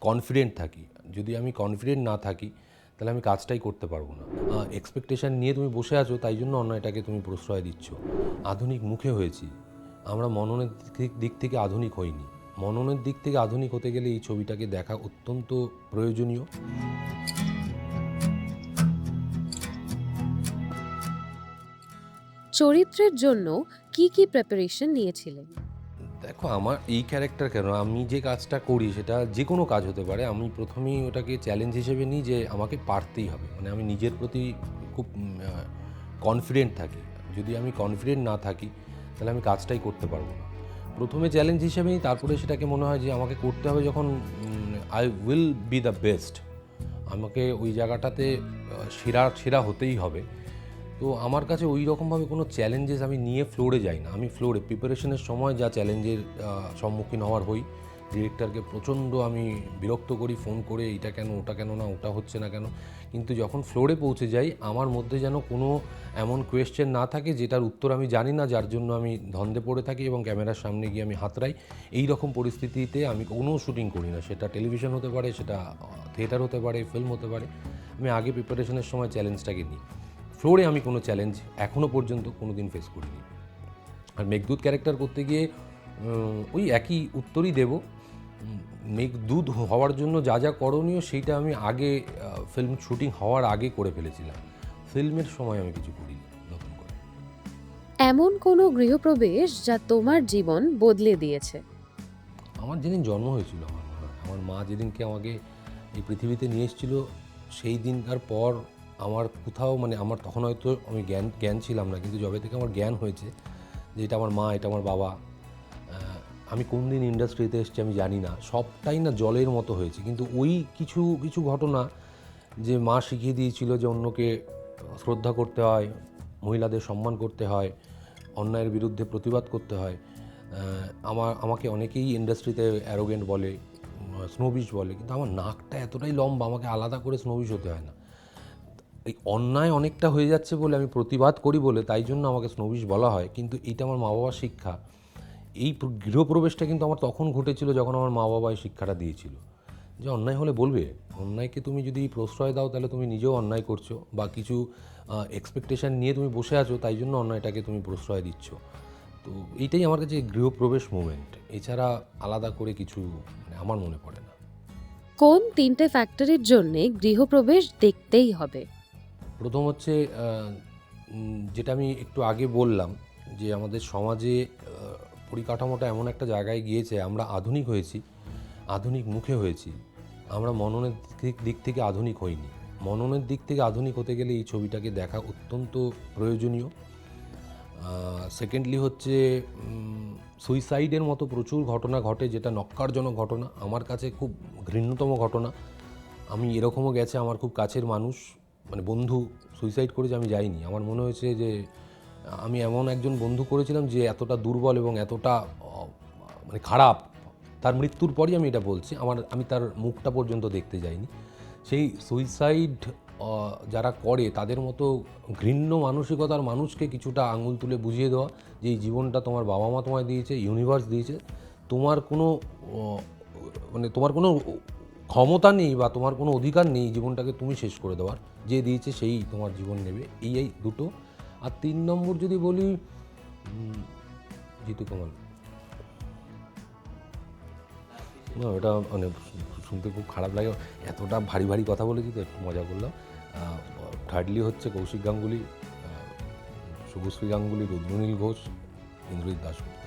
Confident থাকি। যদি আমি কনফিডেন্ট না থাকি, তাহলে আমি কাজটাই করতে পারব না। এক্সপেকটেশন নিয়ে তুমি বসে আছো, তাই জন্য অন্যায়টাকে তুমি প্রশ্রয় দিচ্ছ। আধুনিক মুখে হয়েছি। আমরা মননের দিক- থেকে আধুনিক হইনি। মননের দিক থেকে আধুনিক হতে গেলে এই ছবিটাকে দেখা অত্যন্ত প্রয়োজনীয়। চরিত্রের জন্য কি কি প্রিপারেশন নিয়েছিলেন? দেখো, আমার এই ক্যারেক্টার কেন? আমি যে কাজটা করি সেটা যে কোনো কাজ হতে পারে। আমি প্রথমেই ওটাকে চ্যালেঞ্জ হিসেবে নিই যে আমাকে পারতেই হবে। মানে আমি নিজের প্রতি খুব কনফিডেন্ট থাকি। যদি আমি কনফিডেন্ট না থাকি, তাহলে আমি কাজটাই করতে পারব না। প্রথমে চ্যালেঞ্জ হিসেবে নিই, তারপরে সেটাকে মনে হয় যে আমাকে করতে হবে যখন I will be the best আমাকে ওই জায়গাটাতে সেরা সেরা হতেই হবে। তো আমার কাছে ওই রকমভাবে কোনো চ্যালেঞ্জেস আমি নিয়ে ফ্লোরে যাই না। আমি ফ্লোরে প্রিপারেশনের সময় যা চ্যালেঞ্জের সম্মুখীন হওয়ার হই ডিরেক্টরকে প্রচণ্ড আমি বিরক্ত করি ফোন করে এটা কেন, ওটা কেন না, ওটা হচ্ছে না কেন। কিন্তু যখন ফ্লোরে পৌঁছে যাই, আমার মধ্যে যেন কোনো এমন কোয়েশ্চেন না থাকে যেটার উত্তর আমি জানি না, যার জন্য আমি ধন্দে পড়ে থাকি এবং ক্যামেরার সামনে গিয়ে আমি হাতড়াই এই রকম পরিস্থিতিতে আমি কোনো শুটিং করি না। সেটা টেলিভিশন হতে পারে, সেটা থিয়েটার হতে পারে ফিল্ম হতে পারে। আমি আগে প্রিপারেশনের সময় চ্যালেঞ্জটাকে নিই। ফ্লোরে আমি কোনো চ্যালেঞ্জ এখনও পর্যন্ত কোনো দিন ফেস করিনি। আর মেঘদূত ক্যারেক্টার করতে গিয়ে ওই একই উত্তরই দেব। মেঘদূত হওয়ার জন্য যা যা করণীয় সেইটা আমি আগে ফিল্ম শুটিং হওয়ার আগে করে ফেলেছিলাম। ফিল্মের সময় আমি কিছু করিনি নতুন করে। এমন কোনো গৃহপ্রবেশ যা তোমার জীবন বদলে দিয়েছে? আমার যেদিন জন্ম হয়েছিল আমার মা আমার মা যেদিনকে আমাকে এই পৃথিবীতে নিয়ে এসেছিল সেই দিনকার পর আমার কোথাও মানে আমার তখন হয়তো আমি জ্ঞান জ্ঞান ছিলাম না, কিন্তু যবে থেকে আমার জ্ঞান হয়েছে যে এটা আমার মা, এটা আমার বাবা। আমি কোন দিন ইন্ডাস্ট্রিতে এসেছি আমি জানি না। সবটাই না জলের মতো হয়েছে। কিন্তু ওই কিছু কিছু ঘটনা যে মা শিখিয়ে দিয়েছিল যে অন্যকে শ্রদ্ধা করতে হয়, মহিলাদের সম্মান করতে হয়, অন্যায়ের বিরুদ্ধে প্রতিবাদ করতে হয় আমার, আমাকে অনেকেই ইন্ডাস্ট্রিতে অ্যারোগেন্ট বলে স্নোবিশ বলে, কিন্তু আমার নাকটা এতটাই লম্বা, আমাকে আলাদা করে স্নোবিশ হতে হয় না। এই অন্যায় অনেকটা হয়ে যাচ্ছে বলে আমি প্রতিবাদ করি বলে তাই জন্য আমাকে স্নোবিশ বলা হয়। কিন্তু এইটা আমার মা বাবার শিক্ষা। এই গৃহপ্রবেশটা কিন্তু আমার তখন ঘটেছিল যখন আমার মা বাবা এই শিক্ষাটা দিয়েছিল। যে অন্যায় হলে বলবে। অন্যায়কে তুমি যদি প্রশ্রয় দাও তাহলে তুমি নিজেও অন্যায় করছ বা কিছু এক্সপেকটেশন নিয়ে তুমি বসে আছো তাই জন্য অন্যায়টাকে তুমি প্রশ্রয় দিচ্ছ। তো এইটাই আমার কাছে গৃহপ্রবেশ মুমেন্ট এছাড়া আলাদা করে কিছু মানে আমার মনে পড়ে না। কোন তিনটে ফ্যাক্টরির জন্যে গৃহপ্রবেশ দেখতেই হবে? প্রথম হচ্ছে যেটা আমি একটু আগে বললাম যে আমাদের সমাজে পরিকাঠামোটা এমন একটা জায়গায় গিয়েছে, আমরা আধুনিক হয়েছি, আধুনিক মুখে হয়েছি, আমরা মননের দিক- থেকে আধুনিক হইনি। মননের দিক থেকে আধুনিক হতে গেলে এই ছবিটাকে দেখা অত্যন্ত প্রয়োজনীয়। সেকেন্ডলি হচ্ছে সুইসাইডের মতো প্রচুর ঘটনা ঘটে, যেটা নক্কারজনক ঘটনা, আমার কাছে খুব ঘৃণ্যতম ঘটনা। আমি এরকমও গেছে, আমার খুব কাছের মানুষ। মানে বন্ধু সুইসাইড করেছে আমি যাইনি। আমার মনে হয়েছে যে, আমি এমন একজন বন্ধু করেছিলাম যে এতটা দুর্বল এবং এতটা মানে খারাপ। তার মৃত্যুর পরই আমি এটা বলছি। আমার, আমি তার মুখটা পর্যন্ত দেখতে যাইনি। সেই সুইসাইড যারা করে, তাদের মতো ঘৃণ্য মানসিকতার মানুষকে কিছুটা আঙুল তুলে বুঝিয়ে দেওয়া, যে এই জীবনটা তোমার বাবা মা তোমায় দিয়েছে ইউনিভার্স দিয়েছে, তোমার কোনো মানে তোমার কোনো ক্ষমতা নেই বা তোমার কোনো অধিকার নেই জীবনটাকে তুমি শেষ করে দেওয়ার, যে দিয়েছে সেই তোমার জীবন নেবে। এই এই দুটো। আর তিন নম্বর যদি বলি জিতু কমাল। না ওটা মানে শুনতে খুব খারাপ লাগে। এতটা ভারী ভারী কথা বলেছি তো, একটু মজা করলাম। থার্ডলি হচ্ছে কৌশিক গাঙ্গুলি শুভশ্রী গাঙ্গুলি, রুদ্রনীল ঘোষ, ইন্দ্রজিৎ দাসগুপ্ত